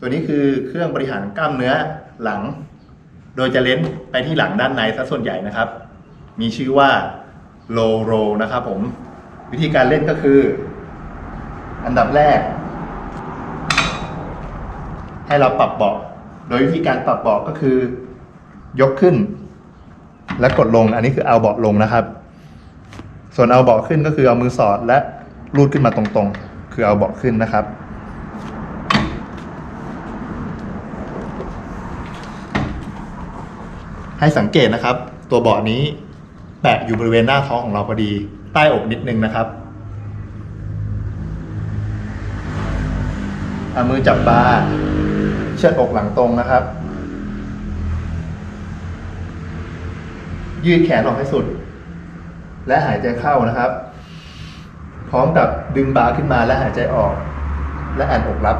ตัวนี้คือเครื่องบริหารกล้ามเนื้อหลัง โดยจะเล้นไปที่หลังด้านในซะส่วนใหญ่นะครับ มีชื่อว่าโลโรนะครับผม วิธีการเล่นก็คือ อันดับแรก ให้เราปรับเบาะโดยวิธีการปรับเบาะก็คือ ยกขึ้น และกดลงอันนี้คือเอาเบาะลงนะครับ ส่วนเอาเบาะขึ้นก็คือเอามือสอดและรูดขึ้นมาตรงๆ คือเอาเบาะขึ้นนะครับ ให้สังเกตนะครับ ตัวเบาะนี้แปะอยู่บริเวณหน้าท้องของเราพอดี ใต้อกนิดนึงนะครับเอามือจับบาร์เชิดอกหลังตรงนะครับ ยืดแขนออกให้สุด และหายใจเข้านะครับ พร้อมกับดึงบาร์ขึ้นมาและหายใจออก และแอนอกรับ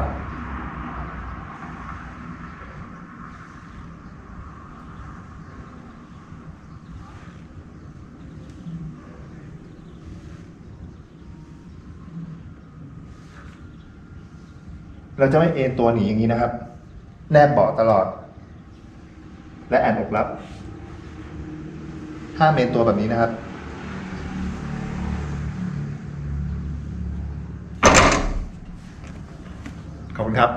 เราจะไม่เอนตัวหนีอย่างนี้นะครับ แนบเบาะตลอด และแอนอกรับห้ามเอนตัวแบบนี้นะครับ ขอบคุณครับ